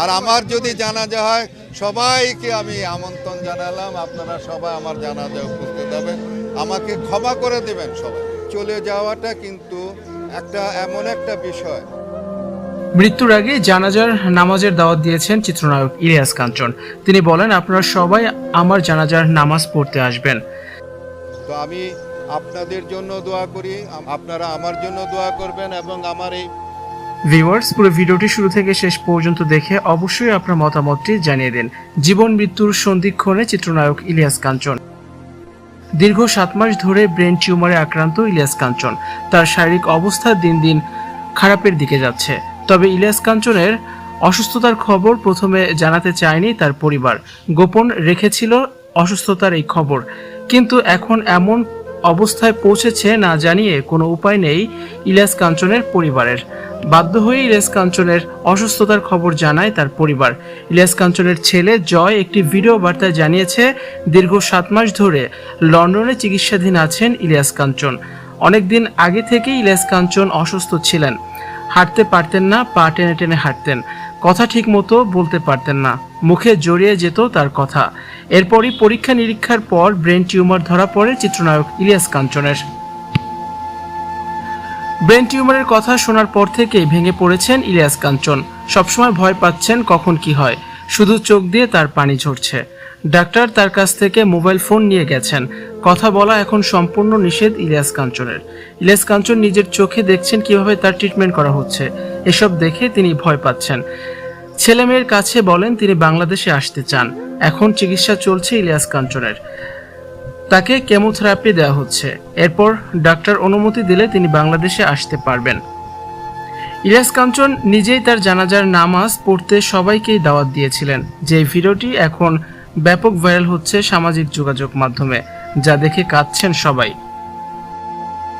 আর আমার যদি জানাজা হয় সবাইকে আমি আমন্ত্রণ জানালাম। আপনারা সবাই আমার জানাজায় উপস্থিত হবেন। আমাকে ক্ষমা করে দেবেন সবাই। চলে যাওয়াটা কিন্তু একটা এমন একটা বিষয়। মৃত্যুর আগে জানাজার নামাজের দাওয়াত দিয়েছেন চিত্রনায়ক ইলিয়াস কাঞ্চন। তিনি বলেন আপনারা সবাই আমার জানাজার নামাজ পড়তে আসবেন। তো আমি আপনাদের জন্য দোয়া করি। আপনারা আমার জন্য দোয়া করবেন এবং আমার এই ভিউয়ার্স পুরো ভিডিওটি শুরু থেকে শেষ পর্যন্ত দেখে অবশ্যই আপনার মতামতটি জানিয়ে দিন। জীবন মৃত্যুর সন্ধিক্ষণে চিত্রনায়ক ইলিয়াস কাঞ্চন। দীর্ঘ সাত মাস ধরে ব্রেন টিউমারে আক্রান্ত ইলিয়াস কাঞ্চন। তার শারীরিক অবস্থা দিন দিন খারাপের দিকে যাচ্ছে। তবে ইলিয়াস কাঞ্চনের অসুস্থতার খবর প্রথমে জানাতে চায়নি তার পরিবার। গোপন রেখেছিল অসুস্থতার এই খবর। কিন্তু এখন এমন অবস্থায় পৌঁছেছে না জানিয়ে কোনো উপায় নেই ইলিয়াস কাঞ্চনের পরিবারের। বাধ্য হয়ে ইলিয়াস কাঞ্চনের অসুস্থতার খবর জানায় তার পরিবার। ইলিয়াস কাঞ্চনের ছেলে জয় একটি ভিডিও বার্তায় জানিয়েছে, দীর্ঘ সাত মাস ধরে লন্ডনে চিকিৎসাধীন আছেন ইলিয়াস কাঞ্চন। অনেকদিন আগে থেকেই ইলিয়াস কাঞ্চন অসুস্থ ছিলেন। হাঁটতে পারতেন না, পা টেনে টেনে হাঁটতেন। কথা ঠিক মতো বলতে পারতেন না। মুখে জড়িয়ে যেত তার কথা। এরপরই পরীক্ষা নিরীক্ষার পর ব্রেন টিউমার ধরা পড়ে চিত্রনায়ক ইলিয়াস কাঞ্চনের। ব্রেন টিউমারের কথা শোনার পর থেকেই ভেঙে পড়েছেন ইলিয়াস কাঞ্চন। সবসময় ভয় পাচ্ছেন কখন কি হয়। শুধু চোখ দিয়ে তার পানি ঝরছে। ডাক্তার তার কাছ থেকে মোবাইল ফোন নিয়ে গেছেন। কথা বলা এখন সম্পূর্ণ নিষেধ ইলিয়াস কাঞ্চনের। ইলিয়াস কাঞ্চন নিজের চোখে দেখছেন কীভাবে তার ট্রিটমেন্ট করা হচ্ছে। এসব দেখে তিনি ভয় পাচ্ছেন। ছেলে মেয়ের কাছে বলেন, তিনি বাংলাদেশে আসতে চান। এখন চিকিৎসা চলছে ইলিয়াস কাঞ্চনের। তাকে কেমোথেরাপি দেওয়া হচ্ছে। এরপর ডাক্তার অনুমতি দিলে তিনি বাংলাদেশে আসতে পারবেন। ইলিয়াস কাঞ্চন নিজেই তার জানাজার নামাজ পড়তে সবাইকেই দাওয়াত দিয়েছিলেন। যে ভিডিওটি এখন ব্যাপক ভাইরাল হচ্ছে সামাজিক যোগাযোগ মাধ্যমে, যা দেখে কাঁদছেন সবাই।